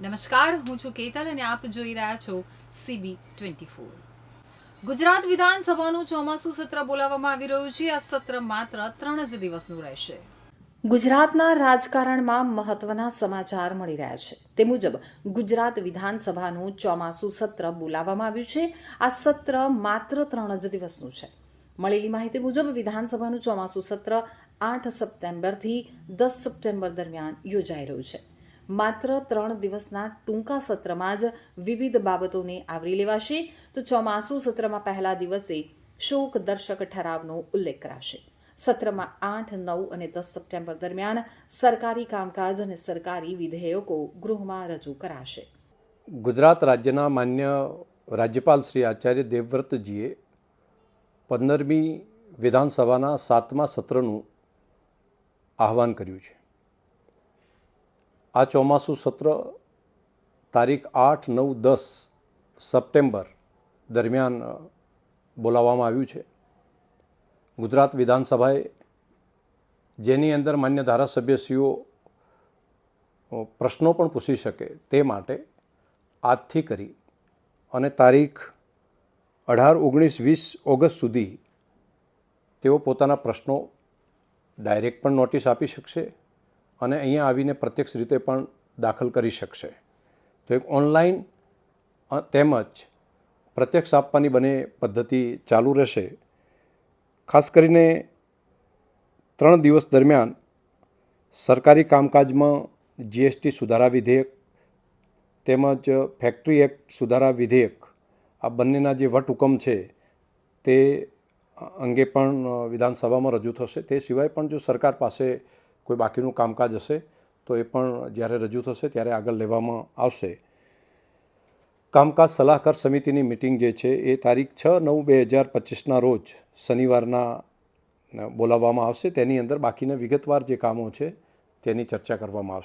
નમસ્કાર, હું છું કેતલ અને આપ જોઈ રહ્યા છો સીબી ટ્વેન્ટી ફોર ગુજરાત વિધાનસભાનું ચોમાસું સત્ર બોલાવવામાં આવી રહ્યું છે. આ સત્ર માત્ર ત્રણ જ દિવસનું રહેશે. ગુજરાતના રાજકારણમાં મહત્વના સમાચાર મળી રહ્યા છે. તે મુજબ ગુજરાત વિધાનસભાનું ચોમાસું સત્ર બોલાવવામાં આવ્યું છે. આ સત્ર માત્ર ત્રણ જ દિવસનું છે. મળેલી માહિતી મુજબ વિધાનસભાનું ચોમાસું સત્ર આઠ સપ્ટેમ્બરથી દસ સપ્ટેમ્બર દરમિયાન યોજાઈ રહ્યું છે. માત્ર ત્રણ દિવસના ટૂંકા સત્રમાં જ વિવિધ બાબતોને આવરી લેવાશે. તો ચોમાસુ સત્રમાં પહેલા દિવસે શોક દર્શક ઠરાવનો ઉલ્લેખ કરાશે. સત્રમાં આઠ, નવ અને દસ સપ્ટેમ્બર દરમિયાન સરકારી કામકાજ અને સરકારી વિધેયકો ગૃહમાં રજૂ કરાશે. ગુજરાત રાજ્યના માન્ય રાજ્યપાલ શ્રી આચાર્ય દેવવ્રતજીએ પંદરમી વિધાનસભાના સાતમા સત્રનું આહવાન કર્યું છે. આ ચોમાસું સત્ર તારીખ આઠ નવ દસ સપ્ટેમ્બર દરમિયાન બોલાવવામાં આવ્યું છે. ગુજરાત વિધાનસભાએ જેની અંદર માન્ય ધારાસભ્યશ્રીઓ પ્રશ્નો પણ પૂછી શકે તે માટે આજથી કરી અને તારીખ અઢાર ઓગણીસ વીસ ઓગસ્ટ સુધી તેઓ પોતાના પ્રશ્નો ડાયરેક્ટ પણ નોટિસ આપી શકશે. અને અહીંયા આવીને પ્રત્યક્ષ રીતે પણ દાખલ કરી શકશે. તો એક ઓનલાઈન તેમજ પ્રત્યક્ષ આપવાની બંને પદ્ધતિ ચાલુ રહેશે. ખાસ કરીને ત્રણ દિવસ દરમિયાન સરકારી કામકાજમાં જીએસટી સુધારા વિધેયક તેમજ ફેક્ટરી એક્ટ સુધારા વિધેયક, આ બંનેના જે વટહુકમ છે તે અંગે પણ વિધાનસભામાં રજૂ થશે. તે સિવાય પણ જો સરકાર પાસે કોઈ બાકીનું કામકાજ હશે, તો એ પણ જ્યારે રજૂ થશે ત્યારે આગળ લેવામાં આવશે. કામકાજ સલાહકાર સમિતિની મિટિંગ જે છે, એ તારીખ છ નવ બે હજાર પચીસના રોજ શનિવારના બોલાવવામાં આવશે. તેની અંદર બાકીના વિગતવાર જે કામો છે, તેની ચર્ચા કરવામાં આવશે.